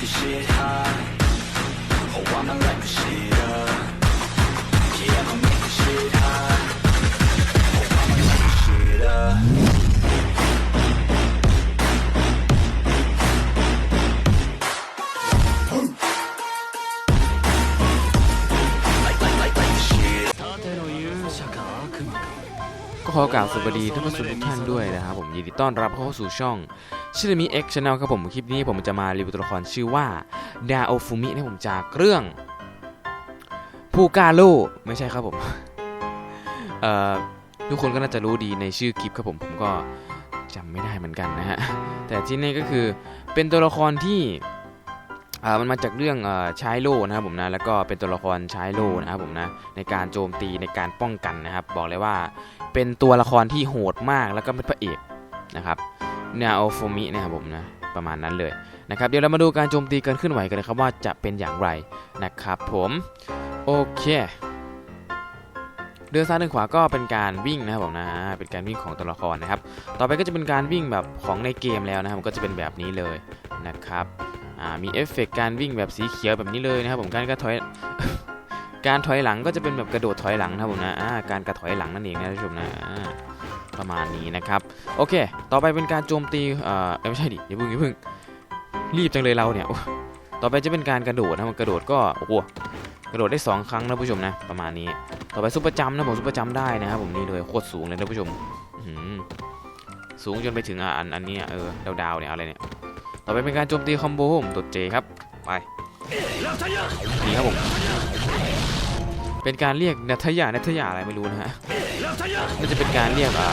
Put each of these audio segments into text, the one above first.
this shit hot. Oh, I'ma light this shit ก็ขอกล่าวสวัสดีท่านผู้ชมทุกท่านด้วยนะครับผมยินดีต้อนรับเข้าสู่ช่องชิรมิ X Channel ครับผมคลิปนี้ผมจะมารีวิวตัวละครชื่อว่าดาโอฟูมินะผมจากเรื่องผู้กล้าโลไม่ใช่ครับผมเอ่อทุกคนก็น่าจะรู้ดีในชื่อคลิปครับผมผมก็จำไม่ได้เหมือนกันนะฮะแต่ที่นี่ก็คือเป็นตัวละครที่มันมาจากเรื่องเอ่อชายโล่นะครับผมนะแล้วก็เป็นตัวละครชายโล่นะครับผมนะในการโจมตีในการป้องกันนะครับ บอกเลยว่า เป็นตัวละครที่โหดมากแล้วก็เป็นพระเอกนะครับเนโอโฟมินะครับผมนะประมาณนั้นเลยนะครับเดี๋ยวเรามาดูการโจมตีการเคลื่อนไหวกันนะครับว่าจะเป็นอย่างไรนะครับผมโอเคเดินซ้ายเดินขวาก็เป็นการวิ่งนะครับผมนะเป็นการวิ่งของตัวละครนะครับ ต่อไปก็จะเป็นการวิ่งแบบของในเกมแล้วนะครับก็จะเป็นแบบนี้เลยนะครับมีเอฟเฟกต์การวิ่งแบบสีเขียวแบบนี้เลยนะครับผมการก็ถอย การถอยหลังก็จะเป็นแบบกระโดดถอยหลังนะผมนะอ่าการกระถอยหลังนั่นเองนะท่านผู้ชมนะประมาณนี้นะครับโอเค ต่อไปเป็นการโจมตีเอ่อไม่ใช่ดิอย่าพิ่งอย่าพิ่งรีบจังเลยเราเนี่ยโอ้ต่อไปจะเป็นการกระโดดนะมันกระโดดก็โอ้โหกระโดดได้สองครั้งนะผู้ชมนะประมาณนี้ ต่อไปซุปเปอร์จัมนะผมซุปเปอร์จัมได้นะครับผมนี่เลยโคตรสูงเลยนะผู้ชมสูงจนไปถึงอันอันนี้เออดาวๆเนี่ยอะไรเนี่ยต่อไปเป็นการโจมตีคอมโบผมตัวเจครับไปนี่ครับผม เป็นการเรียกนัทยานัทยาอะไรไม่รู้นะฮะน่าจะเป็นการเรียกอ่า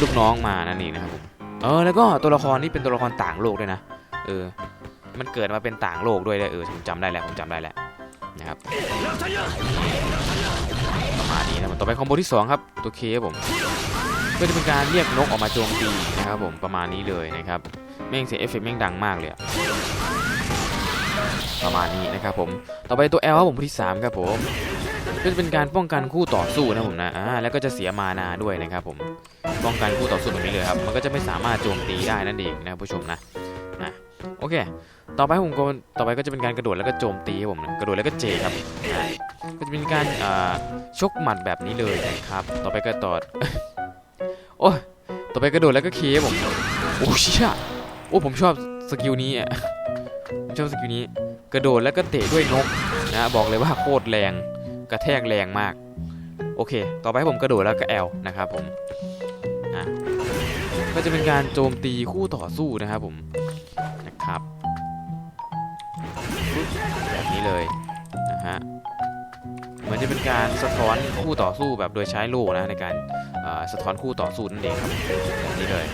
ลูกน้องมานั่นเองนะครับผมเออแล้วก็ตัวละครนี่เป็นตัวละครต่างโลกด้วยนะเออมันเกิดมาเป็นต่างโลกด้วยได้เออผมจำได้แล้วผมจำได้แล้วนะครับประมาณนี้นะผมต่อไปคอมโบที่สองครับตัวเคครับผมก็จะเป็นการเรียกนกออกมาโจมตีนะครับผมประมาณนี้เลยนะครับแม่งเสียงเอฟเฟกต์แม่งดังมากเลยอะประมาณนี้นะครับผม ต่อไปตัว L ครับผมที่สามครับผม ก็จะเป็นการป้องกันคู่ต่อสู้นะผมนะอ่าแล้วก็จะเสียมานาด้วยนะครับผมป้องกันคู่ต่อสู้แบบนี้เลยครับมันก็จะไม่สามารถโจมตีได้นั่นเองนะผู้ชมนะนะโอเค ต่อไปผมก็ต่อไปก็จะเป็นการกระโดดแล้วก็โจมตีครับผมนะกระโดดแล้วก็เจครับก็จะเป็นการชกหมัดแบบนี้เลยนะครับ ต่อไปก็ตอดโอ้ยต่อไปกระโดดแล้วก็เคครับผมโอ้เชี่ยโอ้ผมชอบสกิลนี้อะผมชอบสกิลนี้ กระโดดแล้วก็เตะด้วยนกนะบอกเลยว่าโคตรแรง กระแทกแรงมาก โอเค ต่อไปให้ผมกระโดดแล้วก็แอลนะครับผมอะก็จะเป็นการโจมตีคู่ต่อสู้นะครับผมนะครับแบบนี้เลยนะฮะเหมือนจะเป็นการสะท้อนคู่ต่อสู้แบบโดยใช้โล่นะในการสะท้อนคู่ต่อสู้นั่นเองครับแบบนี้เลย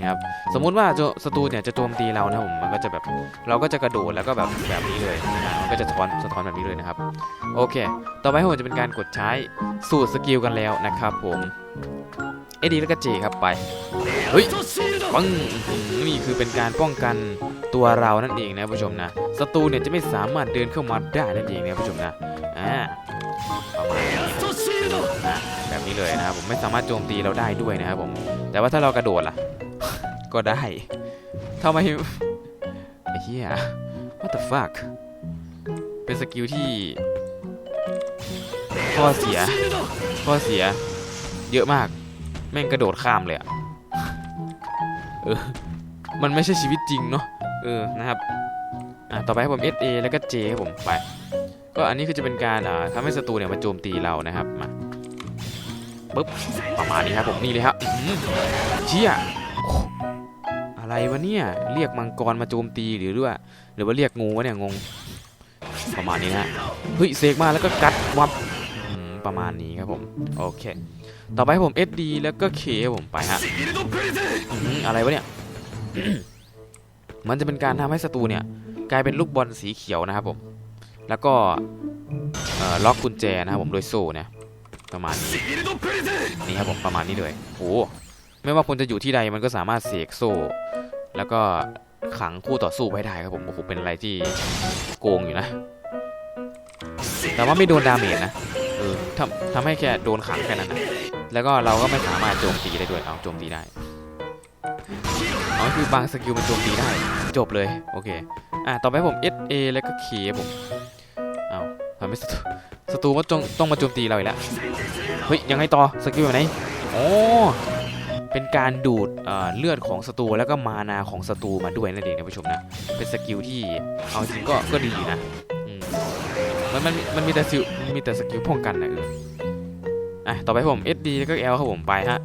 นะครับสมมุติว่าศัตรูเนี่ยจะโจมตีเรานะผมมันก็จะแบบเราก็จะกระโดดแล้วก็แบบแบบนี้เลยนะมันก็จะท้อนสะท้อนแบบนี้เลยนะครับโอเค ต่อไปผมจะเป็นการกดใช้สูตรสกิลกันแล้วนะครับผมเอดีแล้วก็เจครับไปเฮ้ยปังนี่คือเป็นการป้องกันตัวเรานั่นเองนะผู้ชมนะศัตรูเนี่ยจะไม่สามารถเดินเข้ามาได้นั่นเองนะผู้ชมนะอ่าประมาณนี้นะแบบนี้เลยนะครับผมไม่สามารถโจมตีเราได้ด้วยนะครับผมแต่ว่าถ้าเรากระโดดล่ะ ก็ได้ทำไมไอ้เหี้ย what the fuck เป็นสกิลที่ข้อเสียข้อเสีย เยอะมาก แม่งกระโดดข้ามเลยอะเออ มันไม่ใช่ชีวิตจริงเนาะเออนะครับอะต่อไปให้ผม SA แล้วก็ J ครับผมไป ก็อันนี้คือจะเป็นการอ่าทำให้ศัตรูเนี่ยมาโจมตีเรานะครับมาปึ๊บประมาณนี้ครับผมนี่เลยครับเชี่ย อะไรวะเนี่ย เรียกมังกรมาโจมตีหรือว่าหรือว่าเรียกงูวะเนี่ยงง ประมาณนี้นะฮะเฮ้ยเสกมาแล้วก็กัดวับประมาณนี้ครับผมโอเค ต่อไปให้ผม SD แล้วก็ K คผมไปฮะอะไรวะเนี่ยมันจะเป็นการทำให้ศัตรูเนี่ย กลายเป็นลูกบอลสีเขียวนะครับผม แล้วก็ล็อกกุญแจนะครับผมโดยโซ่เนี่ยประมาณนี้นี่ครับผมประมาณนี้เลยโอ้ไม่ว่าคุณจะอยู่ที่ใดมันก็สามารถเสกโซ่ แล้วก็ขังคู่ต่อสู้ไว้ได้ครับผมโอ้โหเป็นอะไรที่โกงอยู่นะ แต่ว่าไม่โดนดาเมจนะเออทำทำให้แค่โดนขังแค่นั้นนะแล้วก็เราก็ไม่สามารถโจมตีได้ด้วยเอาโจมตีได้อาก็คือบางสกิลมันโจมตีได้จบเลยโอเคอะต่อไปผม S A แล้วก็เคผมเอาทำให้ศัตรูศัตรูมาจงต้องมาโจมตีเราอีกแล้วเฮ้ยยังไงต่อสกิลแบบไหนโอ้ เป็นการดูดเเลือดของศัตรูแล้วก็มานาของศัตรูมาด้วยนั่นเองนะผู้ชมนะ เป็นสกิลที่เอาจริงก็ก็ดีนะมันมันมันมีแต่สกิลมันมีแต่สกิลป้องกันนะเอออะต่อไปผม SD แล้วก็ L ครับผมไปฮะ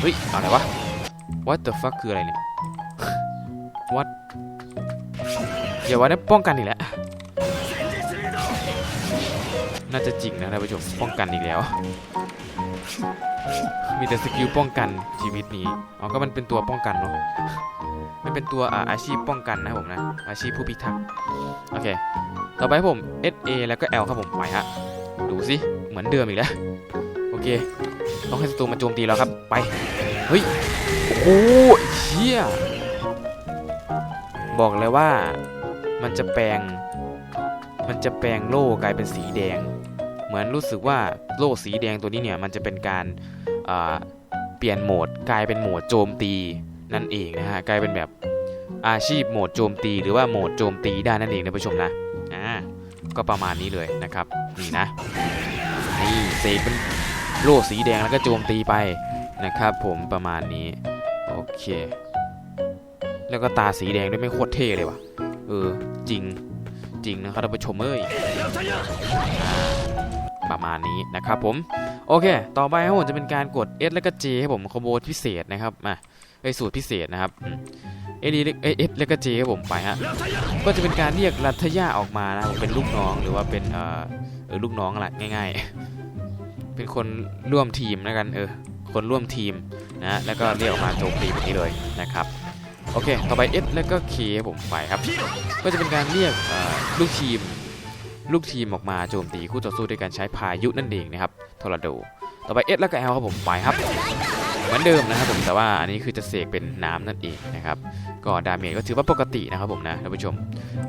เฮ้ยอะไรวะ What the fuck คืออะไรเนี่ย What อย่าว่าได้ป้องกันอีกแล้วน่าจะจริงนะท่านผู้ชมป้องกันอีกแล้ว มีแต่สกิลป้องกันชีวิตนี้อ๋อก็มันเป็นตัวป้องกันเนาะมันเป็นตัวอาอาชีพป้องกันนะผมนะ อาชีพผู้พิทักษ์โอเค ต่อไปผม S A แล้วก็ L ครับผมไปฮะดูสิเหมือนเดิมอีกแล้วโอเค ต้องให้ศัตรูมาโจมตีเราครับไปเฮ้ยโอ้เชี่ยบอกเลยว่ามันจะแปลง มันจะแปลงโล่กลายเป็นสีแดง เหมือนรู้สึกว่าโล่สีแดงตัวนี้เนี่ยมันจะเป็นการอ่าเปลี่ยนโหมดกลายเป็นโหมดโจมตีนั่นเองนะฮะกลายเป็นแบบอาชีพโหมดโจมตีหรือว่าโหมดโจมตีได้นั่นเองนะผู้ชมนะอ่าก็ประมาณนี้เลยนะครับนี่นะนี่เสกเป็นโล่สีแดงแล้วก็โจมตีไปนะครับ ผมประมาณนี้โอเค แล้วก็ตาสีแดงด้วยไม่โคตรเท่เลยว่ะเออจริงจริงนะครับท่านผู้ชมเอ้ย ประมาณนี้นะครับผมโอเค ต่อไปครับผมจะเป็นการกด S แล้วก็ J ให้ผมคอมโบพิเศษนะครับมาไอสูตรพิเศษนะครับเอดีเอสแล้วก็ J ให้ผมไปฮะก็จะเป็นการเรียกรัฐยาออกมานะผมเป็นลูกน้องหรือว่าเป็นเออเออลูกน้องแหละง่ายๆ เป็นคนร่วมทีมแล้วกันเออคนร่วมทีมนะแล้วก็เรียกออกมาโจมตีแบบนี้เลยนะครับโอเค ต่อไป S แล้วก็ K ให้ผมไปครับ ก็จะเป็นการเรียกลูกทีม ลูกทีมออกมาโจมตีคู่ต่อสู้ด้วยการใช้พายุนั่นเองนะครับทอร์นาโด ต่อไปเอสแล้วก็แอลครับผมไปครับ เหมือนเดิมนะครับผมแต่ว่าอันนี้คือจะเสกเป็นน้ำนั่นเองนะครับก็ดาเมจก็ถือว่าปกตินะครับผมนะท่านผู้ชม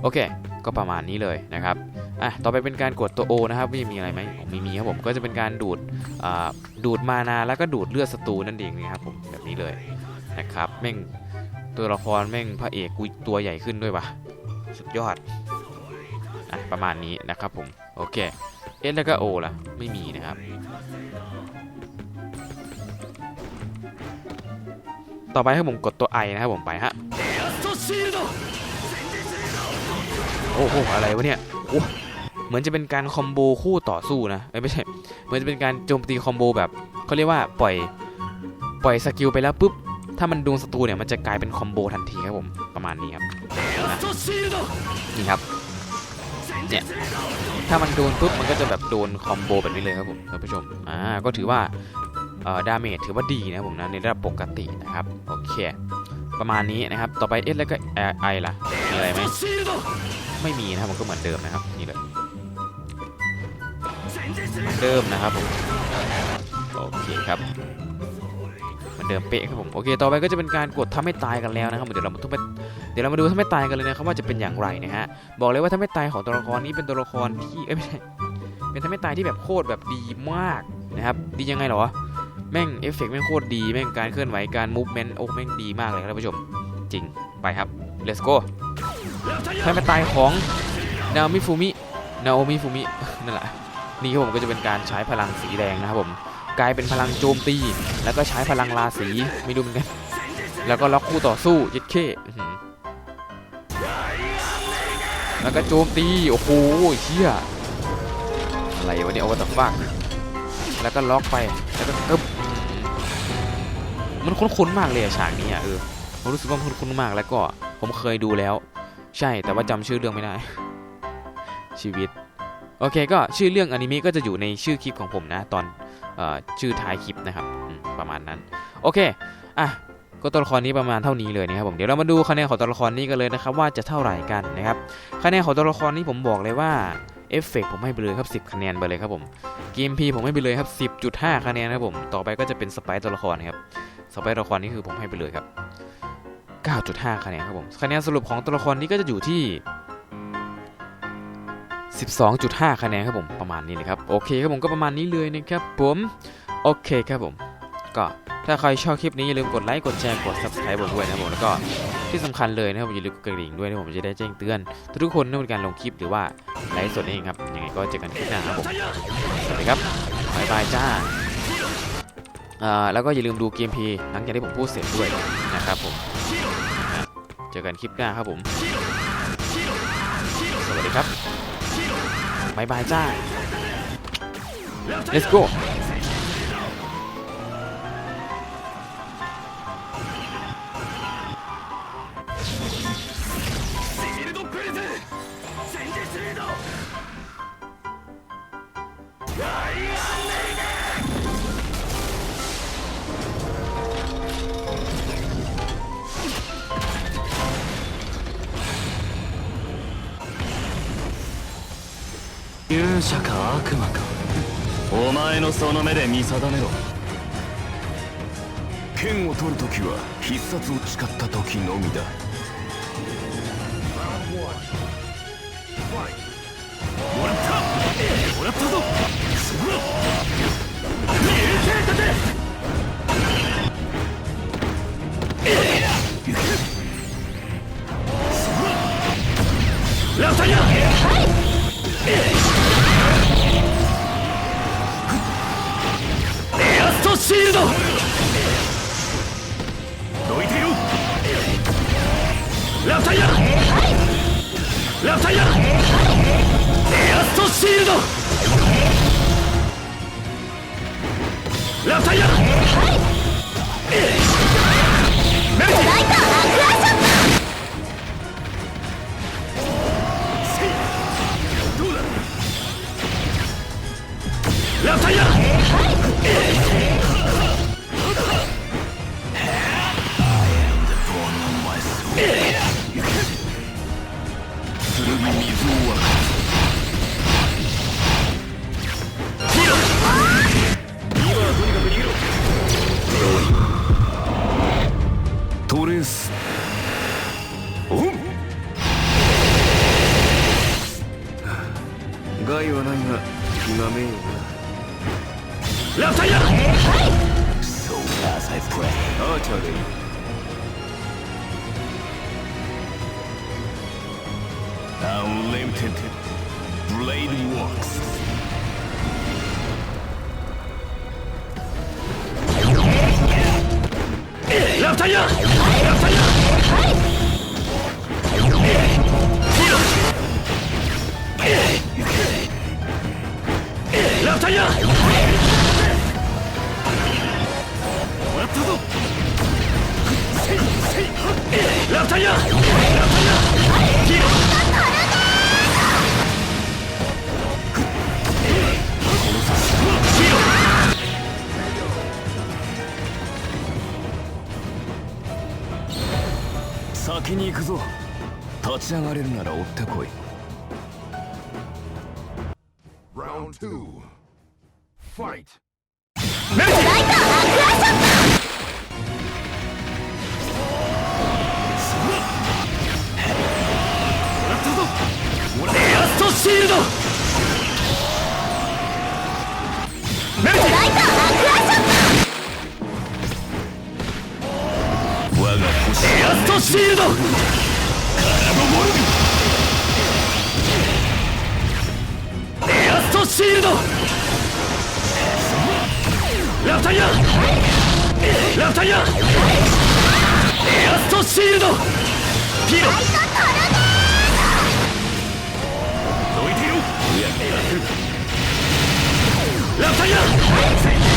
โอเค ก็ประมาณนี้เลยนะครับอะต่อไปเป็นการกดตัว O นะครับไม่มีอะไรไหมผมมีมีครับผมก็จะเป็นการดูดอ่าดูดมานาแล้วก็ดูดเลือดศัตรูนั่นเองนะครับผมแบบนี้เลยนะครับแม่งตัวละครแม่งพระเอกกูตัวใหญ่ขึ้นด้วยวะสุดยอด อะประมาณนี้นะครับผม โอเค เอสแล้วก็โอล่ะ ไม่มีนะครับ ต่อไปให้ผมกดตัว I นะครับผมไปฮะ โอ้โห อะไรวะเนี่ยเหมือนจะเป็นการคอมโบคู่ต่อสู้นะไม่ใช่ เหมือนจะเป็นการโจมตีคอมโบแบบเขาเรียกว่าปล่อยปล่อยสกิลไปแล้วปุ๊บ ถ้ามันดวงศัตรูเนี่ยมันจะกลายเป็นคอมโบทันทีครับผม ประมาณนี้ครับ นี่ครับ เนี่ยถ้ามันโดนปุ๊บมันก็จะแบบโดนคอมโบแบบนี้เลยครับผมท่านผู้ชมอ่าก็ถือว่าเอ่อดาเมจถือว่าดีนะผมนะในระดับปกตินะครับโอเคประมาณนี้นะครับต่อไปเอสแล้วก็ไอล่ะมีอะไรไหมไม่มีนะครับมันก็เหมือนเดิมนะครับนี่เลยเดิมนะครับผมโอเคครับ เดิมเป๊ะครับผมโอเคต่อไปก็จะเป็นการกดทำให้ตายกันแล้วนะครับเดี๋ยวเรามาทุบไปเดี๋ยวเรามาดูทำให้ตายกันเลยนะครับว่าจะเป็นอย่างไรนะฮะบอกเลยว่าทำให้ตายของตัวละครนี้เป็นตัวละครที่เอ้ยไม่ใช่เป็นทำให้ตายที่แบบโคตรแบบดีมากนะครับดียังไงหรอแม่งเอฟเฟกต์แม่งโคตรดีแม่งการเคลื่อนไหวการมูฟเมนต์โอ้แม่งดีมากเลยครับท่านผู้ชมจริงไปครับ let's go ทำให้ตายของนาโอมิฟูมินาโอมิฟูมินั่นแหละนี่ครับผมก็จะเป็นการใช้พลังสีแดงนะครับผม กลายเป็นพลังโจมตี แล้วก็ใช้พลังราศีไม่รู้เหมือนกัน แล้วก็ล็อกคู่ต่อสู้ยัดเข้แล้วก็โจมตี โอ้โหเชี่ยอะไรวะเนี่ยโอ้ตฟักแล้วก็ล็อกไป แล้วก็ตึ๊บมันคุ้นๆมากเลยฉากนี้อะเออผมรู้สึกว่ามันคุ้นๆมากแล้วก็ผมเคยดูแล้ว ใช่แต่ว่าจำชื่อเรื่องไม่ได้ ชีวิต โอเคก็ชื่อเรื่องอนิเมะก็จะอยู่ในชื่อคลิปของผมนะ ตอน ชื่อท้ายคลิปนะครับประมาณนั้น โอเคอะก็ตัวละครนี้ประมาณเท่านี้เลยนะครับผมเดี๋ยวเรามาดูคะแนนของตัวละครนี้กันเลยนะครับว่าจะเท่าไหร่กันนะครับคะแนนของตัวละครนี้ผมบอกเลยว่าเอฟเฟกผมให้ไปเลยครับ 10 คะแนนไปเลยครับผมเกมพีผมให้ไปเลยครับ 10.5 คะแนนนะครับผมต่อไปก็จะเป็นสไปร์ตัวละครนะครับสไปร์ตัวละครนี้คือผมให้ไปเลยครับ 9.5 คะแนนครับผมคะแนนสรุปของตัวละครนี้ก็จะอยู่ที่ 12.5 คะแนนครับผมประมาณนี้เลยครับโอเคครับผมก็ประมาณนี้เลยนะครับผมโอเคครับผมก็ถ้าใครชอบคลิปนี้อย่าลืมกดไลค์กดแชร์กด subscribe ผมด้วยนะครับผมแล้วก็ที่สำคัญเลยนะครับอย่าลืมกดกระดิ่งด้วยนะผมจะได้แจ้งเตือน ทุกคนเมื่อเป็นการลงคลิปหรือว่าไลฟ์สดเองครับยังไงก็เจอกันคลิปหน้าครับผมสวัสดีครับบายบายจ้าแล้วก็อย่าลืมดูเกมพีหลังจากที่ผมพูดเสร็จด้วยนะครับผมเจอกันคลิปหน้าครับผม สวัสดีครับ บายบายจ้า let's go 勇者か悪魔か。お前のその目で見定めろ。剣を取るときは必殺を誓ったときのみだ。もらった。もらったぞ。野菜だ剣水を分かる Lafayette! Hey! So as I pray. Utterly. Unlimited blade works. Lafayette! Lafayette! Lafayette! 先に行くぞ立ち上がれるなら追ってこい Round two. Fight. アストシールドエアストシールド。ラフタイヤラフタイヤエアストシールド。ピロ。どいていろラフタイヤ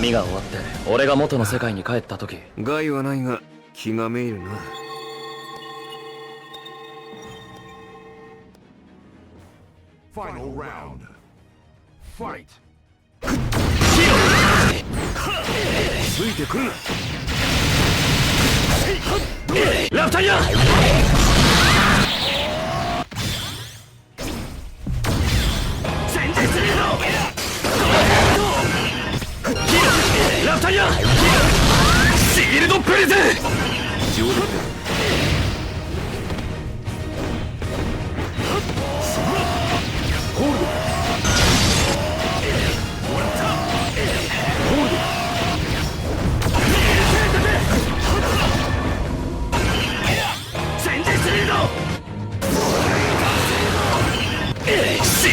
波が終わって俺が元の世界に帰った時害はないが気がめいるな Final round. Fight. ついてくるなラフタ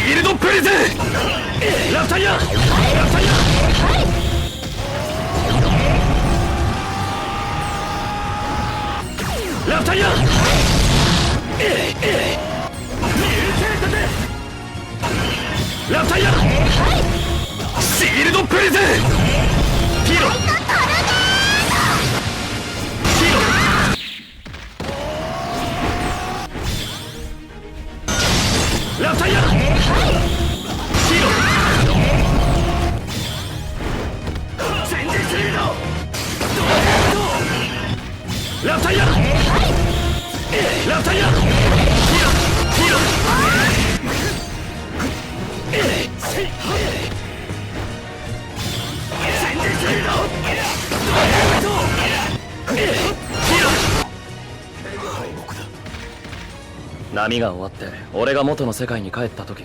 シールドプリズン!ラフタイアラフタイアラフタイアラフタイアシールドプリズン!ピロ波が終わって俺が元の世界に帰った時。